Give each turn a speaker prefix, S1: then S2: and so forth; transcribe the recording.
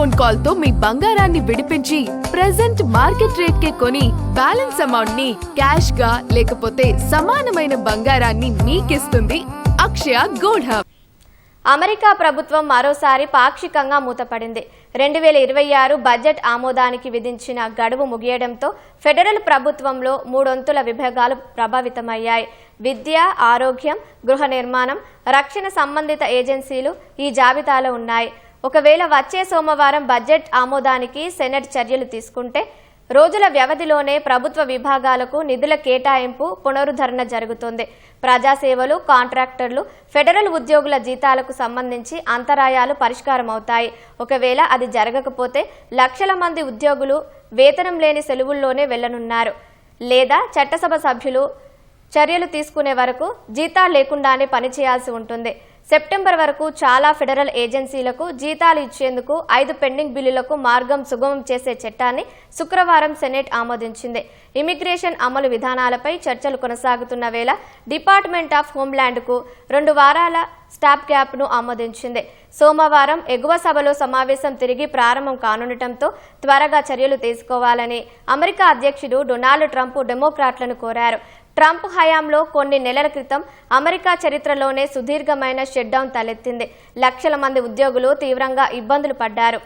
S1: Phone కాల్తో మీ బంగారాన్ని విడిపించి present market rate కే కొని బ్యాలెన్స్ అమౌంట్ని క్యాష్గా లేకపోతే సమానమైన బంగారాన్ని మీకిస్తుంది అక్షయ గోల్డ్ హబ్
S2: అమెరికా ప్రభుత్వం మరోసారి పాక్షికంగా మూతపడింది. రెండు వేల ఇరవై ఆరు బడ్జెట్ ఆమోదానికి విధించిన గడువు ముగియడంతో ఫెడరల్ ప్రభుత్వంలో మూడొంతుల విభాగాలు ప్రభావితమయ్యాయి. విద్య ఆరోగ్యం గృహ నిర్మాణం రక్షణ సంబంధిత ఏజెన్సీలు ఈ జాబితాలో ఉన్నాయి. ఒకవేళ వచ్చే సోమవారం బడ్జెట్ ఆమోదానికి సెనెట్ చర్యలు తీసుకుంటే రోజుల వ్యవధిలోనే ప్రభుత్వ విభాగాలకు నిధుల కేటాయింపు పునరుద్ధరణ జరుగుతుంది. ప్రజాసేవలు కాంట్రాక్టర్లు ఫెడరల్ ఉద్యోగుల జీతాలకు సంబంధించి అంతరాయాలు పరిష్కారమవుతాయి. ఒకవేళ అది జరగకపోతే లక్షల మంది ఉద్యోగులు వేతనం లేని సెలవుల్లోనే వెళ్ళనున్నారు లేదా చట్టసభ సభ్యులు చర్యలు తీసుకునే వరకు జీతాలు లేకుండానే పనిచేయాల్సి ఉంటుంది. సెప్టెంబర్ వరకు చాలా ఫెడరల్ ఏజెన్సీలకు జీతాలు ఇచ్చేందుకు ఐదు పెండింగ్ బిల్లులకు మార్గం సుగమం చేసే చట్టాన్ని శుక్రవారం సెనెట్ ఆమోదించింది. ఇమిగ్రేషన్ అమలు విధానాలపై చర్చలు కొనసాగుతున్న వేళ డిపార్ట్మెంట్ ఆఫ్ హోంల్యాండ్కు రెండు వారాల స్టాప్ గ్యాప్ను ఆమోదించింది. సోమవారం ఎగువ సభలో సమావేశం తిరిగి ప్రారంభం కానుండటంతో త్వరగా చర్యలు తీసుకోవాలని అమెరికా అధ్యక్షుడు డొనాల్డ్ ట్రంప్ డెమోక్రాట్లను కోరారు. ట్రంప్ హయాంలో కొన్ని నెలల క్రితం అమెరికా చరిత్రలోనే సుదీర్ఘమైన షట్డౌన్ తలెత్తింది. లక్షల మంది ఉద్యోగులు తీవ్రంగా ఇబ్బందులు పడ్డారు.